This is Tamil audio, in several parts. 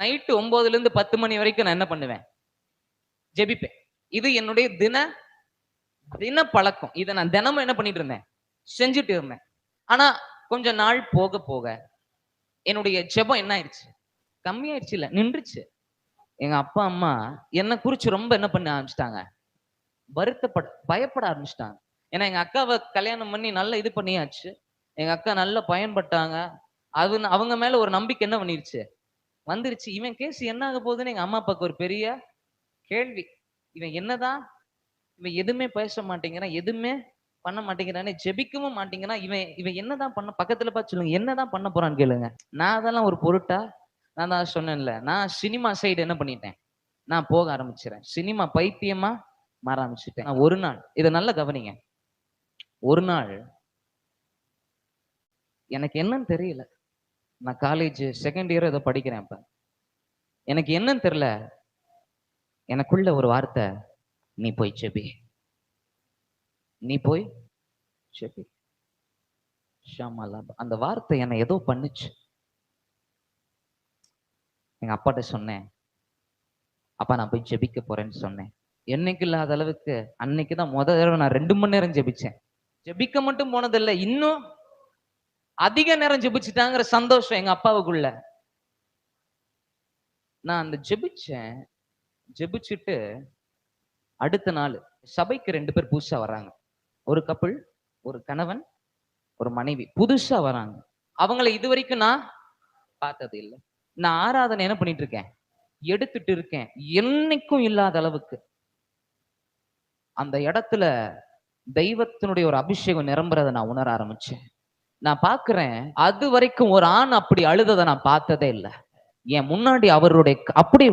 நைட்டு ஒன்பதுல இருந்து பத்து மணி வரைக்கும் நான் என்ன பண்ணுவேன்? ஜெபிப்பேன். இது என்னுடைய தின தின பழக்கம். இதை நான் தினமும் என்ன பண்ணிட்டு இருந்தேன்? செஞ்சுட்டு இருந்தேன். ஆனா கொஞ்ச நாள் போக போக என்னுடைய ஜெபம் என்ன ஆயிடுச்சு? கம்மியாயிடுச்சு இல்ல நின்றுச்சு. எங்க அப்பா அம்மா என்னை குறிச்சு ரொம்ப என்ன பண்ண ஆரம்பிச்சிட்டாங்க? வருத்தப்பட பயப்பட ஆரம்பிச்சிட்டாங்க. ஏன்னா எங்க அக்காவை கல்யாணம் பண்ணி நல்லா இது பண்ணியாச்சு. எங்க அக்கா நல்லா பயன்பட்டாங்க. அது அவங்க மேல ஒரு நம்பிக்கை என்ன பண்ணிருச்சு? வந்துருச்சு. இவன் கேஸ் என்ன ஆக போகுதுன்னு எங்க அம்மா அப்பாவுக்கு ஒரு பெரிய கேள்வி. இவன் என்னதான்? இவன் எதுவுமே பேச மாட்டேங்கிறான். எதுவுமே பண்ண மாட்டேங்கிறானே. ஜெபிக்கவும் மாட்டேங்கிறான். இவன் இவன் என்னதான் பண்ண பக்கத்துல பார்த்து சொல்லுங்க. என்னதான் பண்ண போறான்னு கேளுங்க. நான் அதெல்லாம் ஒரு பொருட்டா? நான் தான் சொன்னேன்ல. நான் சினிமா சைடு என்ன பண்ணிட்டேன்? நான் போக ஆரம்பிச்சிடறேன் சினிமா பைத்தியமா மாற ஆரம்பிச்சிட்டேன். நான் ஒரு நாள் இதை நல்லா கவனிங்க. ஒரு நாள் எனக்கு என்னன்னு தெரியல. நான் காலேஜ் செகண்ட் இயர் ஏதோ படிக்கிறேன் அப்ப. எனக்கு என்னன்னு தெரியல. எனக்குள்ள ஒரு வார்த்தை நீ போய் செபி. நீ போய் செபி. ஷாமாலா அந்த வார்த்தை என்னை ஏதோ பண்ணுச்சு. எங்க அப்பாட்ட சொன்னேன். அப்பா நான் போய் ஜெபிக்க போறேன்னு சொன்னேன். என்னைக்கு இல்லாத அளவுக்கு அன்னைக்கு தான் முத தடவை நான் ரெண்டு மணி நேரம் ஜெபிச்சேன் ஜெபிக்க மட்டும் போனதில்லை. இன்னும் அதிக நேரம் ஜெபிச்சுட்டாங்கிற சந்தோஷம் எங்க அப்பாவுக்குள்ள. நான் அந்த ஜெபிச்சேன். ஜெபிச்சுட்டு அடுத்த நாள் சபைக்கு ரெண்டு பேர் புதுசா வராங்க. ஒரு கப்பிள் ஒரு கணவன் ஒரு மனைவி புதுசா வராங்க. அவங்கள இது வரைக்கும் நான் பார்த்தது இல்லை. நான் ஆராதனை என்ன பண்ணிட்டு இருக்கேன்? எடுத்துட்டு இருக்கேன். என்னைக்கும் இல்லாத அளவுக்கு. அந்த இடத்துல தெய்வத்தினுடைய ஒரு அபிஷேகம் நிரம்புறதை நான் உணர ஆரம்பிச்சேன். நான் பாக்குறேன் அது வரைக்கும் ஒரு ஆண் அப்படி அழுததை நான் பார்த்ததே இல்லை. என் முன்னாடி அவருடைய அப்படி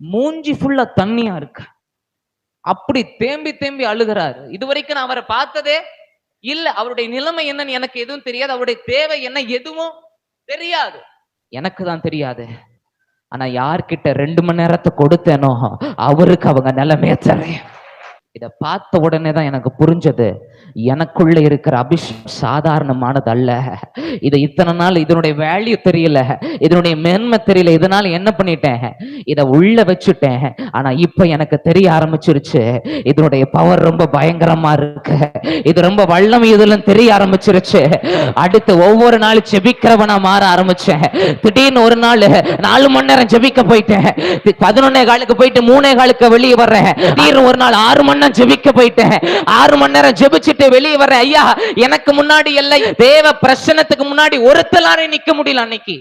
மூஞ்சி ஃபுல்லா தண்ணியா இருக்கு. அப்படி தேம்பி தேம்பி அழுகிறாரு. இது வரைக்கும் நான் அவரை பார்த்ததே இல்ல. அவருடைய நிலைமை என்னன்னு எனக்கு எதுவும் தெரியாது. அவருடைய தேவை என்ன எதுவும் தெரியாது. எனக்கு தான் தெரியாது. ஆனா யார்கிட்ட ரெண்டு மணி நேரத்தை கொடுத்தேனோ அவருக்கு அவங்க நிலைமைய தரேன் இத பார்த்த உடனே தான் எனக்கு புரிஞ்சது. எனக்குள்ள இருக்கிற அபிஷேகம் சாதாரணமானது அல்ல இது இத்தனை நாள் இதனுடைய வேல்யூ தெரியல. இதனுடைய மேன்மை தெரியல. இதனால என்ன பண்ணிட்டேன்? இத உள்ள வச்சுட்டேன். ஆனா இப்ப எனக்கு தெரிய ஆரம்பிச்சிருச்சு. இதனுடைய பவர் ரொம்ப பயங்கரமா இருக்கு. இது ரொம்ப வல்லம் இதெல்லாம் தெரிய ஆரம்பிச்சிருச்சு. அடுத்து ஒவ்வொரு நாள் செபிக்கிறவனா மாற ஆரம்பிச்சேன். திடீர்னு ஒரு நாள் நாலு மணி நேரம் செபிக்க போயிட்டேன். பதினொன்னே காலுக்கு போயிட்டு மூணே காலுக்கு வெளியே வர்றேன். திடீர்னு ஒரு நாள் ஆறு மணி நேரம் செபிக்க போயிட்டேன். ஆறு மணி நேரம் ஜெபிச்சுட்டு வெளியே வர்றேன். ஐயா எனக்கு முன்னாடி இல்லை. தேவ பிரச்சனத்துக்கு முன்னாடி ஒருத்தலாரே நிக்க முடியல அன்னைக்கு.